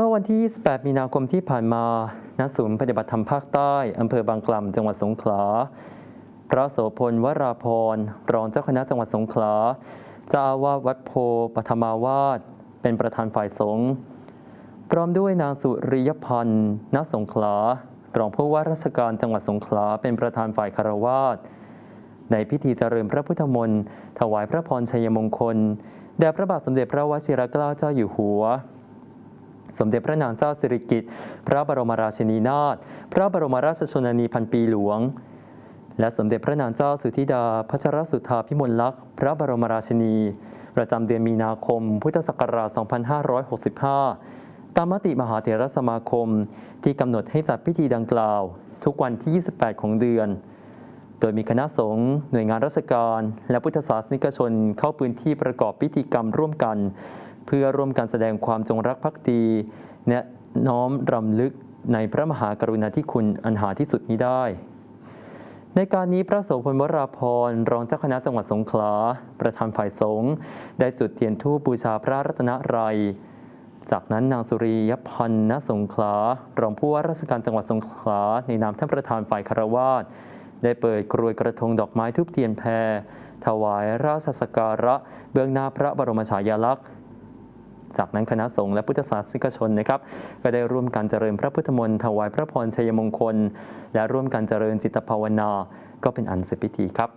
มื่อวันที่ 28 มีนาคมที่ผ่านมา ณ ศูนย์ปฏิบัติธรรมภาคใต้ อำเภอบางกล่ำจังหวัดสงขลา พระโสพลวราพร รองเจ้าคณะจังหวัดสงขลา เจ้าอาวาสวัดโพปฐมาวาส เป็นประธานฝ่ายสงฆ์ พร้อมด้วยนางสุริยพันธ์ ณ สงขลา รองผู้ว่าราชการจังหวัดสงขลา เป็นประธานฝ่ายคารวาส ในพิธีเจริญพระพุทธมนต์ ถวายพระพรชัยมงคล แด่พระบาทสมเด็จพระวชิรเกล้าเจ้าอยู่หัว สมเด็จพระนางเจ้าสิริกิติ์ พระบรมราชินีนาถ พระบรมราชชนนีพันปีหลวง และสมเด็จพระนางเจ้าสุธิดาพัชรสุธาพิมลลักษณ์ พระบรมราชินี ประจำเดือนมีนาคม พุทธศักราช 2565 ตามมติมหาเถรสมาคมที่กำหนดให้จัดพิธีดังกล่าว ทุกวันที่ 28 ของเดือน โดยมีคณะสงฆ์หน่วยงานราชการ และพุทธศาสนิกชนเข้าพื้นที่ประกอบพิธีกรรมร่วมกัน เพื่อร่วมกันแสดงความจงรักภักดีและน้อมรำลึกในพระมหากรุณาธิคุณอันหาที่สุดมิได้ ในการนี้พระโสพลวราพรรองเจ้าคณะจังหวัดสงขลา ประธานฝ่ายสงฆ์ได้จุดเทียนธูปบูชาพระรัตนรัย จากนั้นนางสุริยพันธ์ณสงขลารองผู้ว่าราชการจังหวัดสงขลาในนามท่านประธานฝ่ายคารวาสได้เปิดกรวยกระทงดอกไม้ทุบเทียนแพรถวายราชสักการะเบื้องหน้าพระบรมฉายาลักษณ์ จากนั้นคณะสงฆ์และพุทธศาสนิกชนนะครับก็ได้ร่วมกันเจริญพระพุทธมนต์ถวายพระพรชัยมงคล และร่วมกันเจริญจิตภาวนา ก็เป็นอันเสร็จพิธีครับ